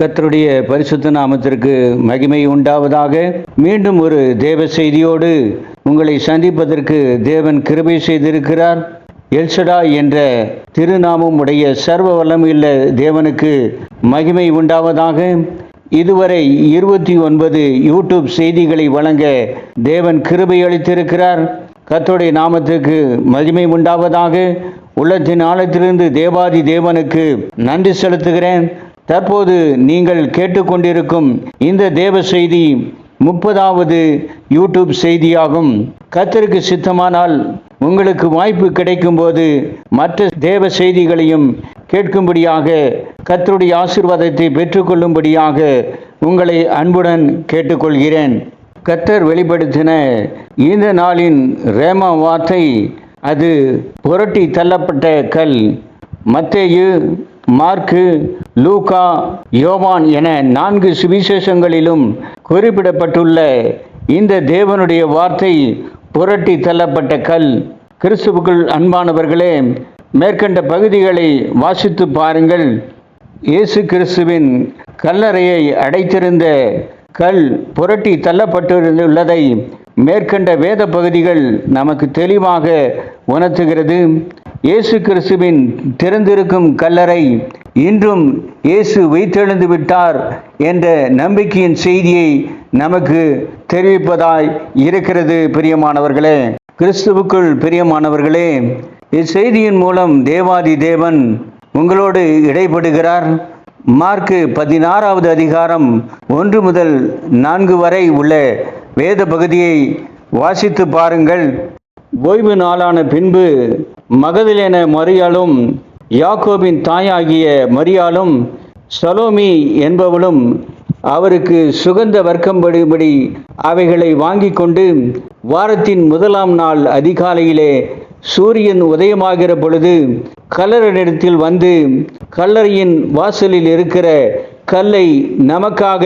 கர்த்தருடைய பரிசுத்த நாமத்திற்கு மகிமை உண்டாவதாக. மீண்டும் ஒரு தேவ செய்தியோடு உங்களை சந்திப்பதற்கு தேவன் கிருபை செய்திருக்கிறார். எல்சடா என்ற திருநாமம் உடைய சர்வ வல்லமையுள்ள தேவனுக்கு மகிமை உண்டாவதாக. இதுவரை இருபத்தி ஒன்பது யூடியூப் செய்திகளை வழங்க தேவன் கிருபை அளித்திருக்கிறார். கர்த்தருடைய நாமத்துக்கு மகிமை உண்டாவதாக. உள்ளத்தின் ஆழத்திலிருந்து தேவாதி தேவனுக்கு நன்றி செலுத்துகிறேன். தற்போது நீங்கள் கேட்டுக்கொண்டிருக்கும் இந்த தேவ செய்தி முப்பதாவது யூடியூப் செய்தியாகும். கத்தருக்கு சித்தமானால் உங்களுக்கு வாய்ப்பு கிடைக்கும்போது மற்ற தேவ செய்திகளையும் கேட்கும்படியாக கத்தருடைய ஆசீர்வாதத்தை பெற்றுக்கொள்ளும்படியாக உங்களை அன்புடன் கேட்டுக்கொள்கிறேன். கத்தர் வெளிப்படுத்தின இந்த நாளின் ரேமா வார்த்தை அது புரட்டி தள்ளப்பட்ட கல். மத்தேயு மார்க்கு லூகா யோவான் என நான்கு சுவிசேஷங்களிலும் குறிப்பிடப்பட்டுள்ள இந்த தேவனுடைய வார்த்தை புரட்டி தள்ளப்பட்ட கல். கிறிஸ்துவுக்குள் அன்பானவர்களே மேற்கண்ட பகுதிகளை வாசித்து பாருங்கள். இயேசு கிறிஸ்துவின் கல்லறையை அடைத்திருந்த கல் புரட்டி தள்ளப்பட்டுள்ளதை மேற்கண்ட வேத பகுதிகள் நமக்கு தெளிவாக உணர்த்துகிறது. இயேசு கிறிஸ்துவின் திறந்திருக்கும் கல்லறை இன்றும் இயேசு வைத்தெழுந்து விட்டார் என்ற நம்பிக்கையின் செய்தியை நமக்கு தெரிவிப்பதாய் இருக்கிறது பிரியமானவர்களே. கிறிஸ்துவுக்குள் பிரியமானவர்களே இச்செய்தியின் மூலம் தேவாதி தேவன் உங்களோடு இடைப்படுகிறார் மார்க்கு பதினாறாவது அதிகாரம் ஒன்று முதல் நான்கு வரை உள்ள வேத பகுதியை வாசித்து பாருங்கள். ஓய்வு நாளான பின்பு மகதிலேன மரியாளும் யாக்கோபின் தாயாகிய மரியாளும் சலோமி என்பவளும் அவருக்கு சுகந்த வர்க்கம்படிபடி அவைகளை வாங்கி கொண்டு வாரத்தின் முதலாம் நாள் அதிகாலையிலே சூரியன் உதயமாகிற பொழுது கல்லறையிடத்தில் வந்து கல்லறையின் வாசலில் இருக்கிற கல்லை நமக்காக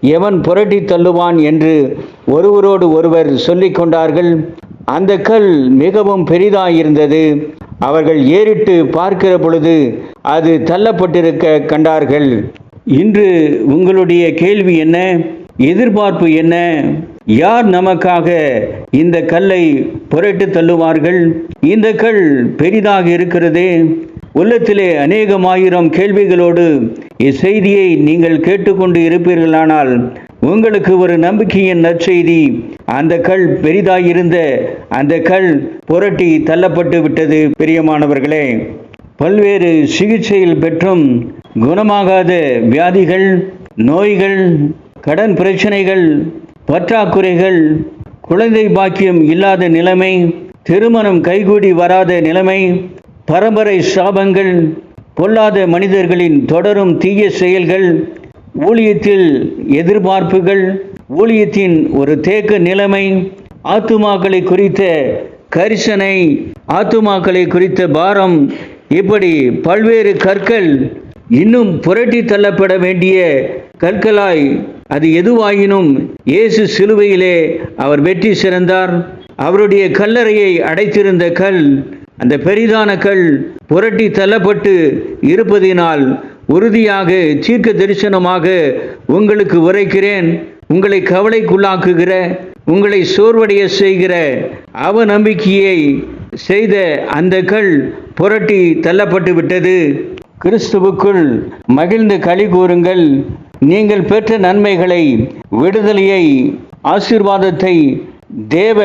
எவன் புரட்டி தள்ளுவான் என்று ஒருவரோடு ஒருவர் சொல்லிக் கொண்டார்கள். அந்த கல் மிகவும் பெரிதாயிருந்தது. அவர்கள் ஏறிட்டு பார்க்கிற பொழுது அது தள்ளப்பட்டிருக்க கண்டார்கள். இன்று உங்களுடைய கேள்வி என்ன? எதிர்பார்ப்பு என்ன? யார் நமக்காக இந்த கல்லை புரட்டு தள்ளுவார்கள்? இந்த கல் பெரிதாக இருக்கிறதே. உள்ளத்திலே அநேகமாயிரம் கேள்விகளோடு இச்செய்தியை நீங்கள் கேட்டுக்கொண்டு இருப்பீர்களானால் உங்களுக்கு ஒரு நம்பிக்கையின் நற்செய்தி அந்த கல் பெரிதாயிருந்த அந்த கல் புரட்டி தள்ளப்பட்டு விட்டது பிரியமானவர்களே. பல்வேறு சிகிச்சையில் பெற்றும் குணமாகாத வியாதிகள் நோய்கள் கடன் பிரச்சனைகள் பற்றாக்குறைகள் குழந்தை பாக்கியம் இல்லாத நிலைமை திருமணம் கைகூடி வராத நிலைமை பரம்பரை சாபங்கள் பொல்லாத மனிதர்களின் தொடரும் தீய செயல்கள் ஊழியத்தில் எதிர்பார்ப்புகள் ஊழியத்தின் ஒரு தேக்க நிலைமை ஆத்துமாக்களை குறித்த கரிசனை ஆத்துமாக்களை குறித்த பாரம் இப்படி பல்வேறு கற்கள் இன்னும் புரட்டி தள்ளப்பட வேண்டிய கற்களாய் அது எதுவாயினும் இயேசு சிலுவையிலே அவர் வெற்றி சிறந்தார். அவருடைய கல்லறையை அடைத்திருந்த கல் அந்த பெரிதான கல் புரட்டி தள்ளப்பட்டு இருப்பதினால் உறுதியாக சீர்க்க தரிசனமாக உங்களுக்கு உரைக்கிறேன். உங்களை கவலைக்குள்ளாக்குகிற உங்களை சோர்வடைய செய்கிற அவ நம்பிக்கையை செய்த அந்த கல் புரட்டி தள்ளப்பட்டு விட்டது. கிறிஸ்துவுக்குள் மகிழ்ந்து களி கூறுங்கள். நீங்கள் பெற்ற நன்மைகளை விடுதலையை ஆசீர்வாதத்தை தேவ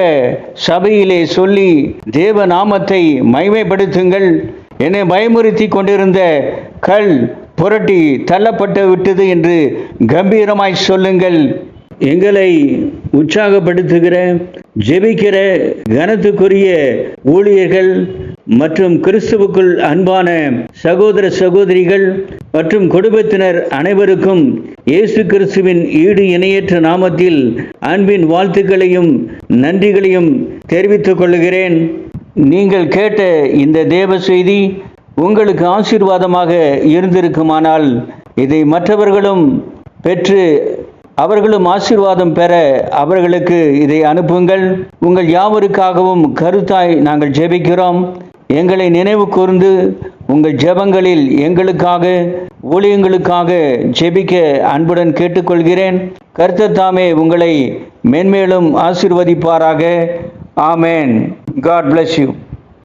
சபையிலே சொல்லி தேவ நாமத்தை மைமைப்படுத்துங்கள் என்னை பயமுறுத்தி கொண்டிருந்த கல் புரட்டி தள்ளப்பட்டு விட்டது என்று கம்பீரமாய் சொல்லுங்கள். எங்களை உற்சாகப்படுத்துகிற ஜெபிக்கிற கனத்துக்குரிய ஊழியர்கள் மற்றும் கிறிஸ்துவுக்குள் அன்பான சகோதர சகோதரிகள் மற்றும் குடும்பத்தினர் அனைவருக்கும் இயேசு கிறிஸ்துவின் ஈடு இணையற்ற நாமத்தில் அன்பின் வாழ்த்துக்களையும் நன்றிகளையும் தெரிவித்துக் கொள்கிறேன். நீங்கள் கேட்ட இந்த தேவ செய்தி உங்களுக்கு ஆசீர்வாதமாக இருந்திருக்குமானால் இதை மற்றவர்களும் பெற்று அவர்களும் ஆசீர்வாதம் பெற அவர்களுக்கு இதை அனுப்புங்கள். உங்கள் யாவருக்காகவும் கருத்தாய் நாங்கள் ஜெபிக்கிறோம். எங்களை நினைவு கூர்ந்து உங்கள் ஜெபங்களில் எங்களுக்காக ஊழியங்களுக்காக ஜெபிக்க அன்புடன் கேட்டுக்கொள்கிறேன். கர்த்தர் தாமே உங்களை மென்மேலும் ஆசீர்வதிப்பாராக. ஆமேன். God bless you